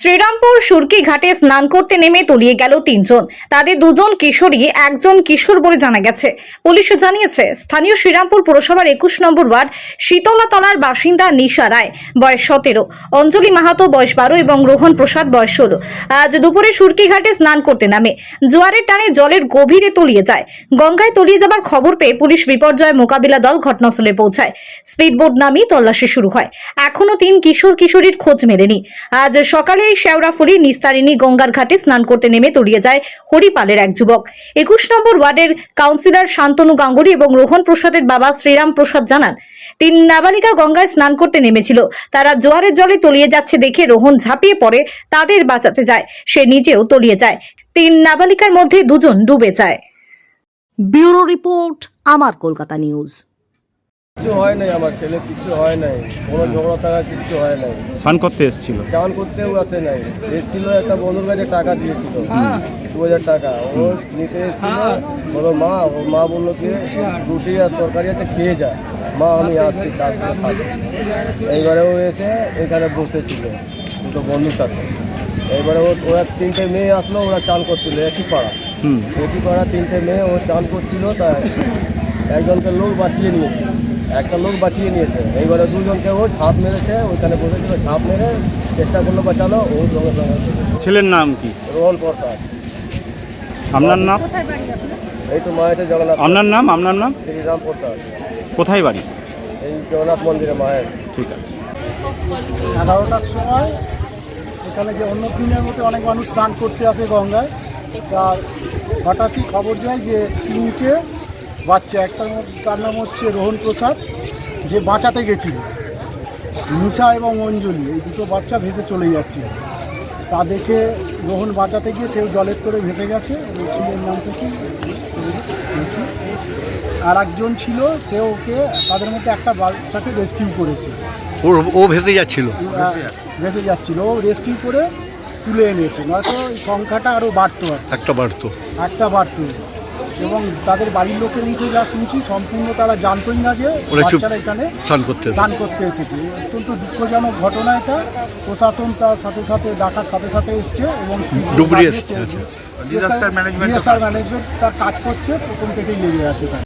শ্রীরামপুর সুরকি ঘাটে স্নান করতে নেমে তলিয়ে গেল তিনজন। তাদের দুজন কিশোরী, একজন কিশোর বলে জানা গেছে। পুলিশ জানিয়েছে, স্থানীয় শ্রীরামপুর পুরসভার একুশ নম্বর ওয়ার্ড শীতলাতলার বাসিন্দা নিশা রায়, বয়স সতেরো। অঞ্জলি মাহাতো, বয়স বারো এবং রোহন প্রসাদ, বয়স ষোলো। আজ দুপুরে সুরকি ঘাটে স্নান করতে নামে। জোয়ারের টানে জলের গভীরে তলিয়ে যায়। গঙ্গায় তলিয়ে যাবার খবর পেয়ে পুলিশ বিপর্যয় মোকাবিলা দল ঘটনাস্থলে পৌঁছায়। স্পিডবোট নামিয়ে তল্লাশি শুরু হয়। এখনও তিন কিশোর কিশোরীর খোঁজ মেলেনি। আজ সকালে এই শেওড়াফুলি নিস্তারিণী গঙ্গার ঘাটে স্নান করতে নেমে তলিয়ে যায় হরিপালের এক যুবক। একুশ নম্বর ওয়ার্ডের কাউন্সিলর শান্তনু গাঙ্গুলি এবং রোহন প্রসাদের বাবা শ্রীরাম প্রসাদ জানান, তিন নাবালিকা গঙ্গায় স্নান করতে নেমেছিল। তারা জোয়ারের জলে তলিয়ে যাচ্ছে দেখে রোহন ঝাঁপিয়ে পড়ে, তাদের বাঁচাতে যায়। সে নিজেও তলিয়ে যায়। তিন নাবালিকার মধ্যে দুজন ডুবে যায়। ব্যুরো রিপোর্ট, আমার কলকাতা নিউজ। কিছু হয় নাই আমার ছেলে কিছু হয় নাই কোনো ঝগড়া টাকা কিছু হয় নাই। স্নান করতে এসেছিল? চান করতেও আসে নাই। এসেছিল একটা বন্ধুর কাছে টাকা দিয়েছিল দু হাজার টাকা। ও নিতে এসেছিল বলো মা ওর মা বলল কি রুটি আর তরকারি আছে খেয়ে যা। মা আমি আসছি এসে এখানে বসেছিল দুটো বন্ধুর সাথে। এইবারে ও ওরা তিনটে মেয়ে আসলো ওরা চান করছিল একই পাড়া। একই পাড়া তিনটে মেয়ে ও চান করছিল তাই একজনকে লোক বাঁচিয়ে নিয়েছে একটা লোক বাঁচিয়ে নিয়েছে। এইবারে দুজনকে ও ঝাঁপ মেরেছে ওইখানে বসেছিল ঝাঁপ মেরে চেষ্টা করল বাঁচালো ও সঙ্গে সঙ্গে ছেলের নাম কি? রোহন প্রসাদ। আপনার নাম? এই তো মায়ের জগন্নাথ আপনার নাম? আপনার নাম? শ্রীরাম প্রসাদ। কোথায় বাড়ি? এই জগন্নাথ মন্দিরে মায়ের। ঠিক আছে। এগারোটার সময় এখানে যে অন্য দিনের মতো অনেক মানুষ স্নান করতে আসে গঙ্গায়। তার হঠাৎই খবর যায় যে তিনটে বাচ্চা একটার মধ্যে তার নাম হচ্ছে রোহন প্রসাদ যে বাঁচাতে গেছিল। নিশা এবং অঞ্জলি এই দুটো বাচ্চা ভেসে চলে যাচ্ছিল। তা দেখে রোহন বাঁচাতে গিয়ে সেও জলের তোরে ভেসে গেছে ছেলের নাম থেকে আর একজন ছিল সে ওকে তাদের মধ্যে একটা বাচ্চাকে রেস্কিউ করেছে। ও ভেসে যাচ্ছিল? ভেসে যাচ্ছিল। ও রেস্কিউ করে তুলে এনেছে। নয়তো সংখ্যাটা আরও বাড়তো একটা বাড়তো। একটা বাড়তো। এবং তাদের বাড়ির লোকের মুখে যা শুনছি সম্পূর্ণ তারা জানতই না যে বাচ্চারা এখানে স্নান করতে এসেছে। স্নান করতে এসেছে অত্যন্ত দুঃখজনক ঘটনা এটা প্রশাসন তার সাথে সাথে ডাকার সাথে সাথে এসছে এবং ডুবুরি এসছে। ডিজাস্টার ম্যানেজমেন্ট তার কাজ করছে প্রথম থেকেই লেগে আছে তার